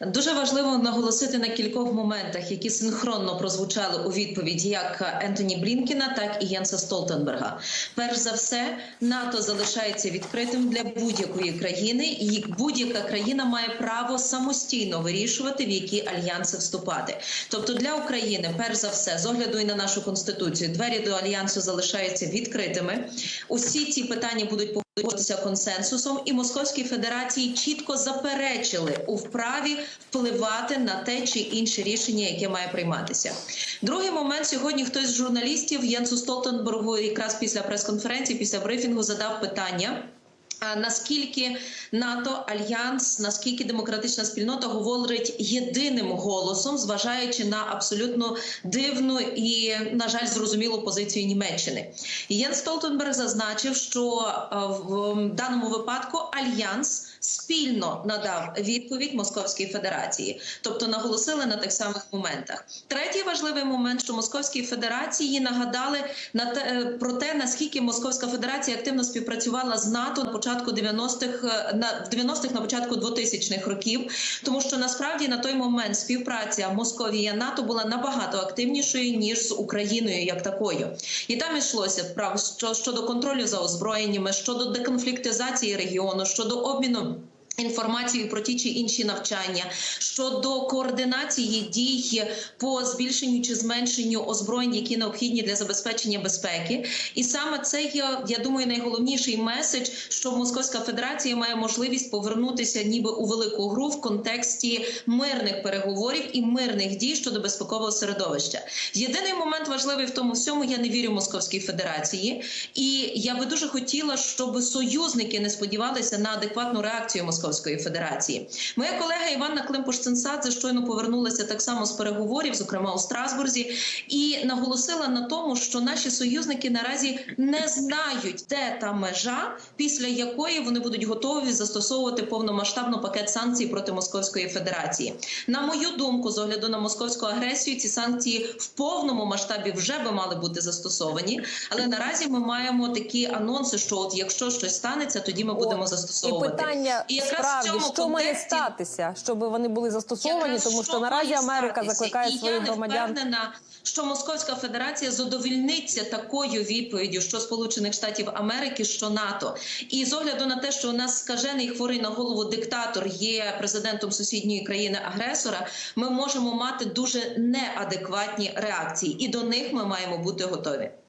Дуже важливо наголосити на кількох моментах, які синхронно прозвучали у відповіді як Ентоні Блінкіна, так і Єнса Столтенберга. Перш за все, НАТО залишається відкритим для будь-якої країни, і будь-яка країна має право самостійно вирішувати, в які альянси вступати. Тобто для України, перш за все, з огляду і на нашу конституцію, двері до альянсу залишаються відкритими. Усі ці питання будуть погоджуватися консенсусом, і Московській Федерації чітко заперечили у вправі впливати на те чи інше рішення, яке має прийматися. Другий момент сьогодні хтось з журналістів Єнсу Столтенбергу, якраз після прес-конференції, після брифінгу, задав питання. Наскільки НАТО, альянс, наскільки демократична спільнота говорить єдиним голосом, зважаючи на абсолютно дивну і, на жаль, зрозумілу позицію Німеччини, Єн Столтенберг зазначив, що е, в даному випадку альянс спільно надав відповідь Московській Федерації, тобто наголосили на тих самих моментах. Третій важливий момент, що Московській Федерації нагадали на те е, про те, наскільки Московська Федерація активно співпрацювала з НАТО на початку 90-х, на 90-х, на початку 2000-х років, тому що насправді на той момент співпраця Московія НАТО була набагато активнішою ніж з Україною як такою, і там йшлося прав що щодо контролю за озброєннями, щодо деконфліктизації регіону, щодо обміну. Інформацію про ті чи інші навчання. Щодо координації дій по збільшенню чи зменшенню озброєнь, які необхідні для забезпечення безпеки, і саме це є, я думаю, найголовніший меседж, що Московська Федерація має можливість повернутися, ніби у велику гру в контексті мирних переговорів і мирних дій щодо безпекового середовища. Єдиний момент важливий в тому всьому, я не вірю Московській Федерації, і я би дуже хотіла, щоб союзники не сподівалися на адекватну реакцію Московської Федерації. Моя колега Іванна Климпуш-Цинцадзе щойно повернулася так само з переговорів, зокрема у Страсбурзі, і наголосила на тому, що наші союзники наразі не знають, де та межа, після якої вони будуть готові застосовувати повномасштабно пакет санкцій проти Московської Федерації. На мою думку, з огляду на московську агресію, ці санкції в повному масштабі вже би мали бути застосовані. Але наразі ми маємо такі анонси, що от якщо щось станеться, тоді ми будемо застосовувати. І питання І якраз в справді, цьому що має статися, щоб вони були застосовані, тому що наразі Америка закликає своїх не громадян. впевнена, що Московська Федерація задовільниться такою відповіддю, що Сполучених Штатів Америки, що НАТО, і з огляду на те, що у нас скажений хворий на голову диктатор є президентом сусідньої країни агресора, ми можемо мати дуже неадекватні реакції, і до них ми маємо бути готові.